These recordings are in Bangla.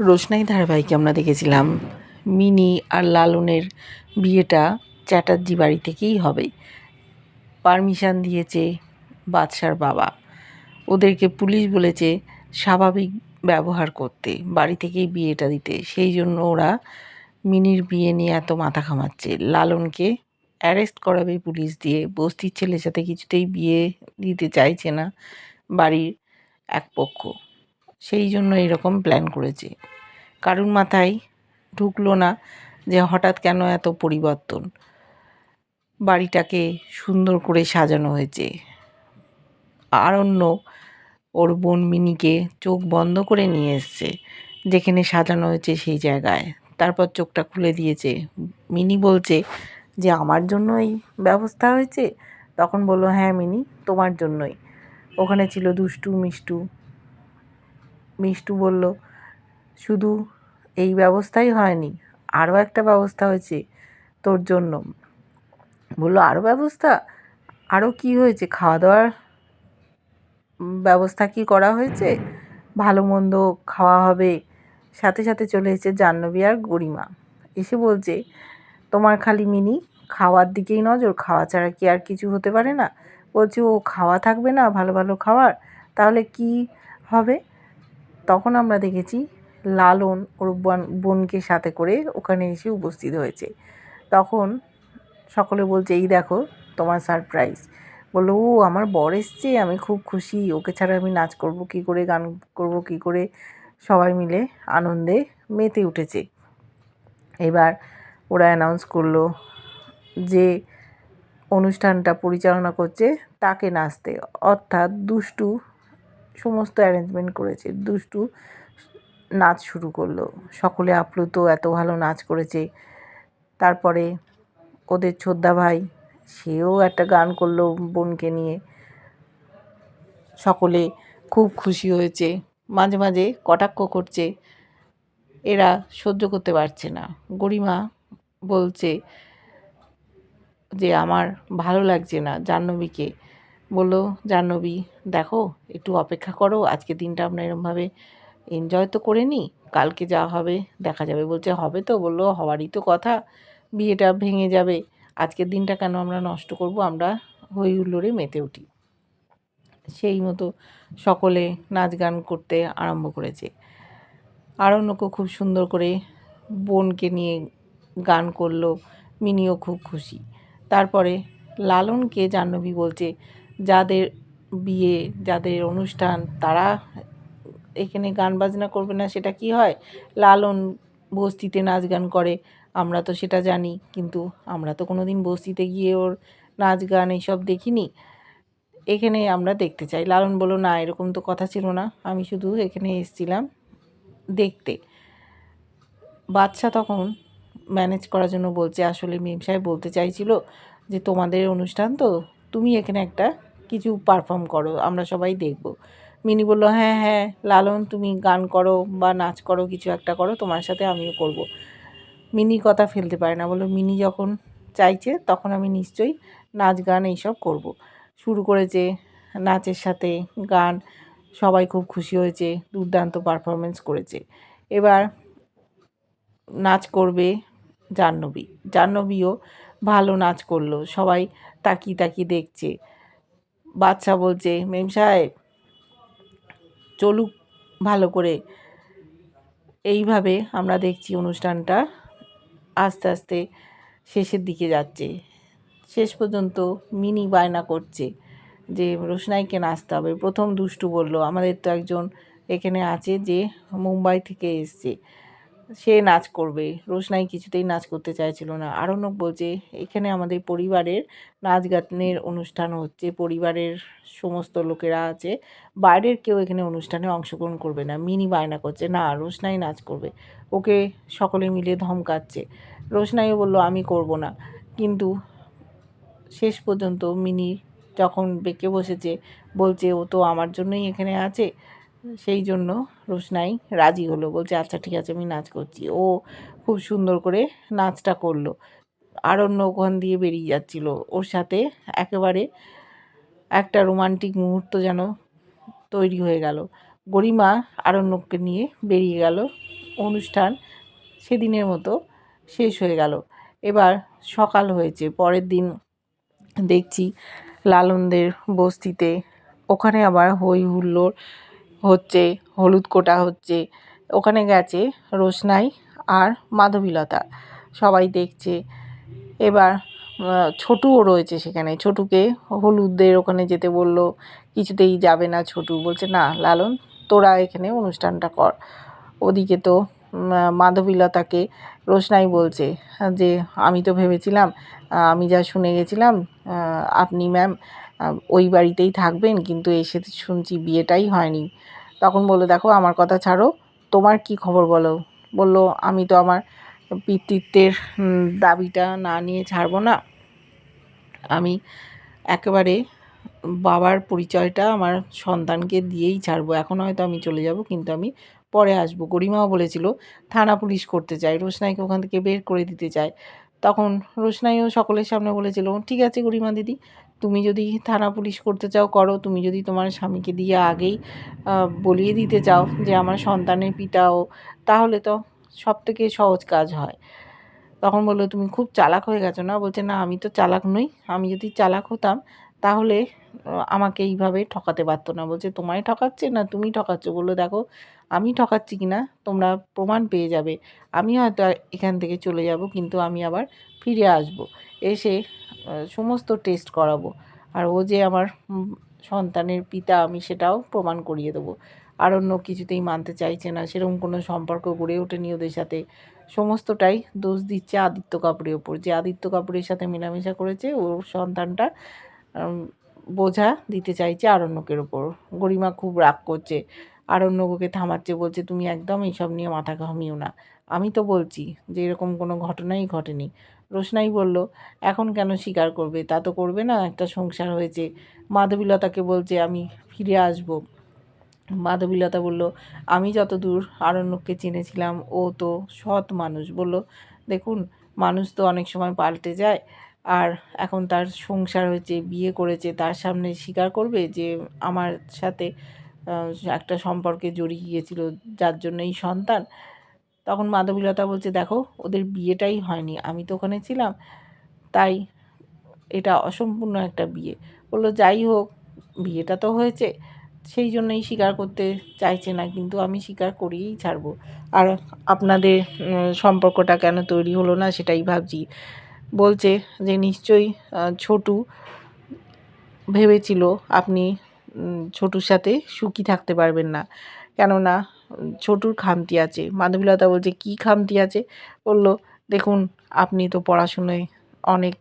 রোশনাই ধারাবাহিকে আমরা দেখেছিলাম। মিনি আর লালনের বিয়েটা চ্যাটার্জি বাড়ি থেকেই হবে। পারমিশন দিয়েছে বাদশার বাবা। ওদেরকে পুলিশ বলেছে স্বাভাবিক ব্যবহার করতে, বাড়ি থেকেই বিয়েটা দিতে। সেই জন্য ওরা মিনির বিয়ে নিয়ে এত মাথা ঘামাচ্ছে। লালনকে অ্যারেস্ট করাবে পুলিশ দিয়ে। বস্তির ছেলের সাথে কিছুতেই বিয়ে দিতে চাইছে না বাড়ির এক পক্ষ। সেই জন্য এরকম প্ল্যান করেছে। কারুর মাথায় ঢুকলো না যে হঠাৎ কেন এত পরিবর্তন। বাড়িটাকে সুন্দর করে সাজানো হয়েছে। আরণ্য ওর বোন মিনিকে চোখ বন্ধ করে নিয়ে এসছে, যেখানে সাজানো হয়েছে সেই জায়গায়। তারপর চোখটা খুলে দিয়েছে। মিনি বলছে যে, আমার জন্য এই ব্যবস্থা হয়েছে? তখন বলল হ্যাঁ মিনি, তোমার জন্যই। ওখানে ছিল দুষ্টু, মিষ্টু মিষ্টু বলল, শুধু এই ব্যবস্থাই হয়নি, আরও একটা ব্যবস্থা হয়েছে তোর জন্য। বলল, আরও ব্যবস্থা? আরও কি হয়েছে? খাওয়া দাওয়ার ব্যবস্থা কি করা হয়েছে? ভালো মন্দ খাওয়া হবে? সাথে সাথে চলে এসেছে জাহ্নবী আর গরিমা। এসে বলছে, তোমার খালি মিনি, খাওয়ার দিকেই নজর, খাওয়া ছাড়া কি আর কিছু হতে পারে না? বলছে, ও খাওয়া থাকবে না ভালো ভালো খাওয়ার, তাহলে কি হবে? তখন আমরা দেখেছি লালন ওর বোনকে সাথে করে ওখানে এসে উপস্থিত হয়েছে। তখন সকলে বলছে, এই দেখো, তোমার সারপ্রাইজ বলল, ও, আমার বর এসছে, আমি খুব খুশি। ওকে ছাড়া আমি নাচ করব, কি করে গান করব, কি করে? সবাই মিলে আনন্দে মেতে উঠেছে। এবার ওরা অ্যানাউন্স করল যে অনুষ্ঠানটা পরিচালনা করছে তাকে নাচতে। অর্থাৎ দুষ্টু সমস্ত অ্যারেঞ্জমেন্ট করেছে। দুষ্টু নাচ শুরু করল। সকলে আপ্লুত, এত ভালো নাচ করেছে। তারপরে ওদের ছোদ্দা ভাই, সেও একটা গান করল বোনকে নিয়ে। সকলে খুব খুশি হয়েছে। মাঝে মাঝে কটাক্ষ করছে। এরা সহ্য করতে পারছে না। গরিমা বলছে যে, আমার ভালো লাগছে না জাহ্নবীকে। বলল, জাহ্নবী, দেখো, একটু অপেক্ষা করো আজকে দিনটা আমরা এরমভাবে এনজয় তো করে নিই, কালকে যা হবে দেখা যাবে। বলছে, হবে তো? বলল, হওয়ারই তো কথা, বিয়েটা ভেঙে যাবে, আজকের দিনটা কেন আমরা নষ্ট করব, আমরা হই হুল্লোড়ে মেতে উঠি। সেই মতো সকলে নাচ গান করতে আরম্ভ করেছে। আরণ্যকও খুব সুন্দর করে বোনকে নিয়ে গান করল, মিনিও খুব খুশি। তারপরে লালনকে জাহ্নবী বলছে যাদের বিয়ে, যাদের অনুষ্ঠান, তারা এখানে গান বাজনা করবে না, সেটা কি হয়? লালন বস্তিতে নাচ গান করে, আমরা তো সেটা জানি, কিন্তু আমরা তো কোনো দিন বস্তিতে গিয়ে ওর নাচ গান এইসব দেখিনি। এখানে আমরা দেখতে চাই। লালন বলো না, এরকম তো কথা ছিল না। আমি শুধু এখানে এসেছিলাম দেখতে। বাচ্চা তখন ম্যানেজ করার জন্য বলছে, আসলে মেম সাহেব বলতে চাইছিল যে, তোমাদের অনুষ্ঠান তো, তুমি এখানে একটা কিছু পারফর্ম করো, আমরা সবাই দেখব। মিনি বলল হ্যাঁ হ্যাঁ লালন তুমি গান করো বা নাচ করো, কিছু একটা করো, তোমার সাথে আমিও করব। মিনি কথা ফেলতে পারে না, বলল, মিনি যখন চাইছে, তখন আমি নিশ্চয়ই নাচ, গান এইসব করব। শুরু করেছে নাচের সাথে গান, সবাই খুব খুশি হয়েছে, দুর্দান্ত পারফরমেন্স করেছে। এবার নাচ করবে জাহ্নবী। জাহ্নবীও ভালো নাচ করল, সবাই তাকিয়ে তাকিয়ে দেখছে। বাচ্চা বলছে, মেম সাহেব, চলুক ভালো করে। এইভাবে আমরা দেখছি অনুষ্ঠানটা আস্তে আস্তে শেষের দিকে যাচ্ছে। শেষ পর্যন্ত মিনি বায়না করছে যে, রোশনাইকে নাচতে হবে। প্রথম দুষ্টু বলল, আমাদের তো একজন এখানে আছে যে মুম্বাই থেকে এসছে। সে নাচ করবে। রোশনাই কিছুতেই নাচ করতে চাইছিল না। আরণ্যক বলছে, এখানে আমাদের পরিবারের নাচ গানের অনুষ্ঠান হচ্ছে। পরিবারের সমস্ত লোকেরা আছে। বাইরের কেউ এখানে অনুষ্ঠানে অংশগ্রহণ করবে না। মিনি বায়না করছে, না রোশনাই নাচ করবে। ওকে সকলে মিলে ধমকাচ্ছে। রোশনাইও বলল, আমি করব না। কিন্তু শেষ পর্যন্ত মিনি যখন বেঁকে বসেছে, বলছে, ও তো আমার জন্যই এখানে আছে। সেই জন্য রোশনাই রাজি হলো, বলছে আচ্ছা ঠিক আছে, আমি নাচ করছি। ও খুব সুন্দর করে নাচটা করল। আরণ্য ওখান দিয়ে বেরিয়ে যাচ্ছিল। ওর সাথে একেবারে একটা রোমান্টিক মুহূর্ত যেন তৈরি হয়ে গেল। গরিমা আরণ্যককে নিয়ে বেরিয়ে গেল। অনুষ্ঠান সেদিনের মতো শেষ হয়ে গেল। এবার সকাল হয়েছে। পরের দিন দেখছি লালনদের বস্তিতে। ওখানে আবার হই হুল্লোড় হচ্ছে, হলুদ কোটা হচ্ছে, ওখানে গেছে রোশনাই আর মাধবীলতা। সবাই দেখছে। এবার ছোটুও রয়েছে সেখানে। ছোটুকে হলুদদের ওখানে যেতে বলল, কিছুতেই যাবে না ছোটু। বলছে, না, লালন, তোরা এখানে অনুষ্ঠানটা কর। ওদিকে তো মাধবীলতাকে রোশনাই বলছে যে, আমি তো ভেবেছিলাম আমি যা শুনে গেছিলাম আপনি, ম্যাম ওই বাড়িতেই থাকবেন, কিন্তু এসে শুনছি বিয়েটাই হয়নি। তখন বলল, দেখো, আমার কথা ছাড়ো, তোমার কি খবর বলো? বলল, আমি তো আমার পিতৃত্বের দাবিটা না নিয়ে ছাড়বো না। আমি একেবারে বাবার পরিচয়টা আমার সন্তানকে দিয়েই ছাড়বো। এখন হয়তো আমি চলে যাব, কিন্তু আমি পরে আসব। গরিমাও বলেছিল, থানা পুলিশ করতে চাই রোশনাইকে ওখান থেকে বের করে দিতে চায়। তখন রোশনাইও সকলের সামনে বলেছিল, ঠিক আছে গরিমা দিদি, তুমি যদি থানা পুলিশ করতে চাও, করো। তুমি যদি তোমার স্বামীকে দিয়ে আগেই বলিয়ে দিতে চাও যে আমার সন্তানের পিতাও, তাহলে তো সব থেকে সহজ কাজ হয়। তখন বলল, তুমি খুব চালাক হয়ে গেছো না? বলছে, না, আমি তো চালাক নই। আমি যদি চালাক হতাম, তাহলে আমাকে এইভাবে ঠকাতে পারতো না। বলছে, তোমায় ঠকাচ্ছে না? তুমি ঠকাচ্ছ? বলল, দেখো, আমি ঠকাচ্ছি কি না তোমরা প্রমাণ পেয়ে যাবে। আমি হয়তো এখান থেকে চলে যাব, কিন্তু আমি আবার ফিরে আসব। এসে সমস্ত টেস্ট করাবো। আর ও যে আমার সন্তানের পিতা, আমি সেটাও প্রমাণ করিয়ে দেবো। আর অন্য কিছুতেই মানতে চাইছে না। সেরকম কোনো সম্পর্ক গড়ে ওঠেনি ওদের সাথে। সমস্তটাই দোষ দিচ্ছে আদিত্য কাপুরের ওপর। যে আদিত্য কাপুরের সাথে মেলামেশা করেছে, ওর সন্তানটা বোঝা দিতে চাইছে আরণ্যকের ওপর গরিমা খুব রাগ করছে। আরণ্যককে থামাচ্ছে, বলছে, তুমি একদম এইসব নিয়ে মাথা ঘামিও না। আমি তো বলছি যে, এরকম কোনো ঘটনাই ঘটেনি। রোশনাই বলল, এখন কেন স্বীকার করবে? তা তো করবে না, একটা সংসার হয়েছে। মাধবীলতাকে বলছে, আমি ফিরে আসব। মাধবীলতা বলল, আমি যতদূর আরণ্যককে চিনেছিলাম, ও তো সৎ মানুষ। বলল, দেখুন, মানুষ তো অনেক সময় পাল্টে যায়। আর এখন তার সংসার হয়েছে, বিয়ে করেছে, তার সামনে স্বীকার করবে যে আমার সাথে একটা সম্পর্কে জড়িয়ে গিয়েছিল, যার জন্য এই সন্তান। তখন মাধবীলতা বলছে, দেখো, ওদের বিয়েটাই হয়নি, আমি তো ওখানে ছিলাম, তাই এটা অসম্পূর্ণ একটা বিয়ে। বলল, যাই হোক, বিয়েটা তো হয়েছে, সেই জন্যই স্বীকার করতে চাইছে না, কিন্তু আমি স্বীকার করিয়েই ছাড়বো। আর আপনাদের সম্পর্কটা কেন তৈরি হলো না, সেটাই ভাবছি। বলছে যে নিশ্চয়ই ছোটু ভেবেছিল আপনি ছোটুর সাথে সুখী থাকতে পারবেন না। কেননা, ছোটুর খামতি আছে। মাধবীলতা বলছে, কী খামতি আছে? বলল, দেখুন, আপনি তো পড়াশুনোয় অনেক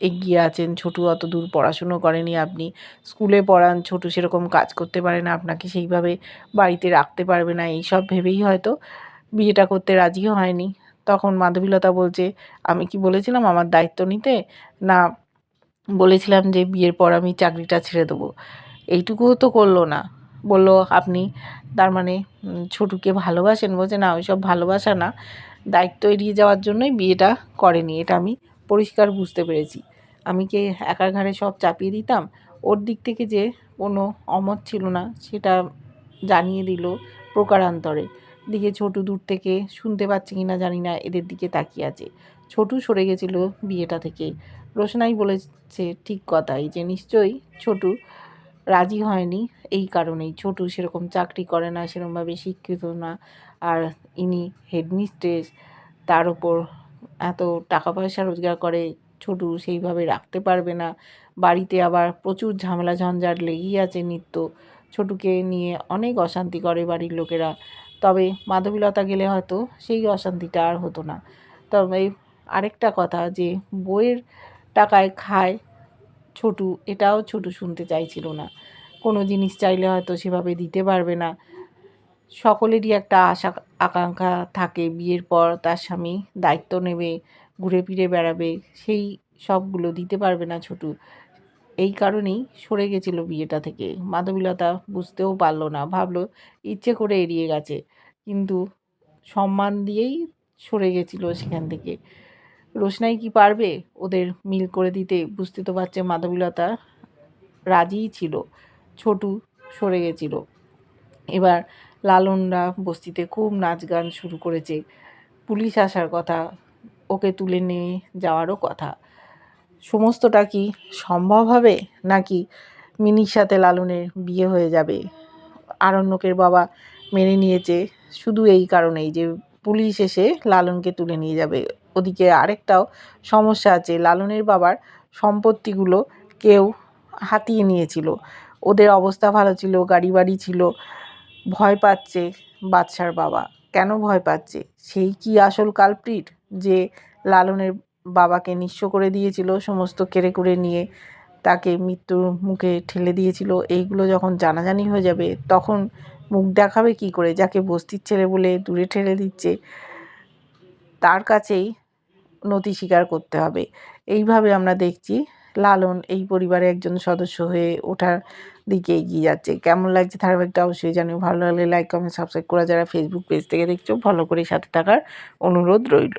এগিয়ে আছেন। ছোটু অত দূর পড়াশুনো করেনি আপনি। স্কুলে পড়ান, ছোটু সেরকম কাজ করতে পারে না, আপনাকে সেইভাবে বাড়িতে রাখতে পারবে না। এই সব ভেবেই হয়তো বিয়েটা করতে রাজিও হয়নি। তখন মাধবীলতা বলছে, আমি কি বলেছিলাম আমার দায়িত্ব নিতে? না, বলেছিলাম যে বিয়ের পর আমি চাকরিটা ছেড়ে দেবো। এইটুকুও তো করল না। বলল, আপনি তার মানে ছোটুকে ভালোবাসেন বলছে, না, ওইসব ভালোবাসা না। দায়িত্ব এড়িয়ে যাওয়ার জন্যই বিয়েটা করেনি, এটা আমি পরিষ্কার বুঝতে পেরেছি। আমি কি একার ঘাড়ে সব চাপিয়ে দিতাম? ওর দিক থেকে যে কোনো অমত ছিল না, সেটা জানিয়ে দিল প্রকারান্তরে। দিকে ছোটু দূর থেকে শুনতে পাচ্ছে কিনা জানি না, এদের দিকে তাকিয়ে আছে। ছোটু সরে গেছিল বিয়েটা থেকে। রোশনাই বলেছে, ঠিক কথাই যে নিশ্চয়ই ছোটু রাজি হয়নি। এই কারণেই ছোটু সেরকম চাকরি করে না, সেরকমভাবে শিক্ষিত না। আর ইনি হেডমিস্ট্রেস, তার ওপর এত টাকা পয়সা রোজগার করে, ছোটু সেইভাবে রাখতে পারবে না। বাড়িতে আবার প্রচুর ঝামেলা ঝঞ্ঝাট লেগেই আছে নিত্য। ছোটুকে নিয়ে অনেক অশান্তি করে বাড়ির লোকেরা। তবে মাধবীলতা গেলে হয়তো সেই অশান্তিটা আর হতো না। তবে আরেকটা কথা যে, বইয়ের টাকায় খায় ছোটু, এটাও ছোটু শুনতে চাইছিল না। কোনো জিনিস চাইলে হয়তো সেভাবে দিতে পারবে না। সকলেরই একটা আশা, আকাঙ্ক্ষা থাকে বিয়ের পর তার স্বামী দায়িত্ব নেবে, ঘুরে ফিরে বেড়াবে, সেই সবগুলো দিতে পারবে না ছোটু। এই কারণেই সরে গেছিল বিয়েটা থেকে। মাধবীলতা বুঝতেও পারল না, ভাবলো ইচ্ছে করে এড়িয়ে গেছে, কিন্তু সম্মান দিয়েই সরে গেছিল সেখান থেকে। রোশনাই কি পারবে ওদের মিল করে দিতে? বুঝতে তো পারছে মাধবীলতা রাজিই ছিল, ছোটু সরে গেছিল। এবার লালনরা বস্তিতে খুব নাচ গান শুরু করেছে। পুলিশ আসার কথা, ওকে তুলে নিয়ে যাওয়ারও কথা। সমস্তটা কি সম্ভব হবে? নাকি মিনির সাথে লালনের বিয়ে হয়ে যাবে? আরণ্যকের বাবা মেনে নিয়েছে শুধু এই কারণেই যে পুলিশ এসে লালনকে তুলে নিয়ে যাবে। ওদিকে আরেকটাও সমস্যা আছে, লালনের বাবার সম্পত্তিগুলো কেউ হাতিয়ে নিয়েছিল। ওদের অবস্থা ভালো ছিল গাড়ি বাড়ি ছিল, ভয় পাচ্ছে বাদশার বাবা। কেন ভয় পাচ্ছে? সেই কি আসল কালপ্রিট যে লালনের বাবাকে নিঃস্ব করে দিয়েছিল, সমস্ত কেড়ে কুড়ে নিয়ে তাকে মৃত্যুর মুখে ঠেলে দিয়েছিল। এইগুলো যখন জানাজানি হয়ে যাবে, তখন মুখ দেখাবে কি করে? যাকে বস্তির ছেলে বলে দূরে ঠেলে দিচ্ছে, তার কাছেই নতি স্বীকার করতে হবে। এইভাবে আমরা দেখছি লালন এই পরিবারে একজন সদস্য হয়ে ওঠার দিকে এগিয়ে যাচ্ছে। কেমন লাগছে ধারাবাহিকটা অবশ্যই জানিও। ভালো লাগলে লাইক কমেন্ট সাবস্ক্রাইব করা যারা ফেসবুক পেজ থেকে দেখছ ভালো করে সাথে থাকার অনুরোধ রইল।